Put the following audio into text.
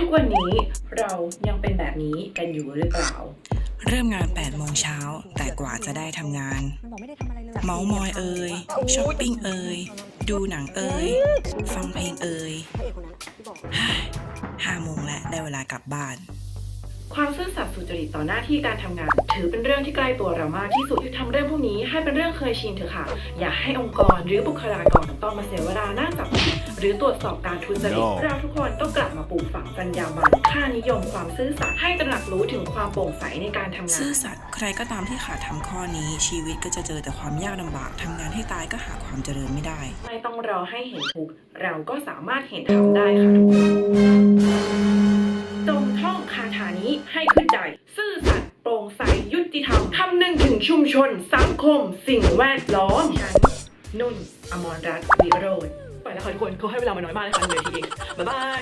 ทุกวันนี้เรายังเป็นแบบนี้กันอยู่หรือเปล่า เริ่มงาน8โมงเช้าแต่กว่าจะได้ทำงานมันบอกไม่ได้ทำอะไรเลยเมาส์มอยเอ่ยช้อปปิ้งเอ่ยดูหนังเอ่ยฟังเพลงเอ่ยพระเอกคนนั้นอะที่บอกห้าโมงแล้วได้เวลากลับบ้านความซื่อสัตย์สุจริตต่อหน้าที่การทำงาน ถือเป็นเรื่องที่ใกล้ตัวเรามากที่สุดทำเรื่องพวกนี้ให้เป็นเรื่องเคยชินเถอะค่ะ อย่าให้องค์กรหรือบุคลากรต้องมาเสียเวลานั่งจับผิด หรือตรวจสอบการทุจริต No เราทุกคนต้องกลับมาปลูกฝังจรรยาบรรณค่านิยมความซื่อสัตย์ให้ตระหนักรู้ถึงความโปร่งใสในการทำงาน ซื่อสัตย์ใครก็ตามที่ขาดทำข้อนี้ ชีวิตก็จะเจอแต่ความยากลำบากทำงานให้ตายก็หาความเจริญไม่ได้ ไม่ต้องรอให้เห็นทุกข์เราก็สามารถเห็นธรรมได้ค่ะทุกคนจงท่องคาถานี้ให้ขึ้นใจ ซื่อสัตย์โปร่งใสยุติธรรมคำนึงถึงชุมชน สังคม สิ่งแวดล้อมฉันนุ่น อมรรัตน์วิโรธไปแล้วค่ะทุกคนเขาให้เวลามาน้อยมากนะคะหนึ่งนาทีเองบ๊ายบาย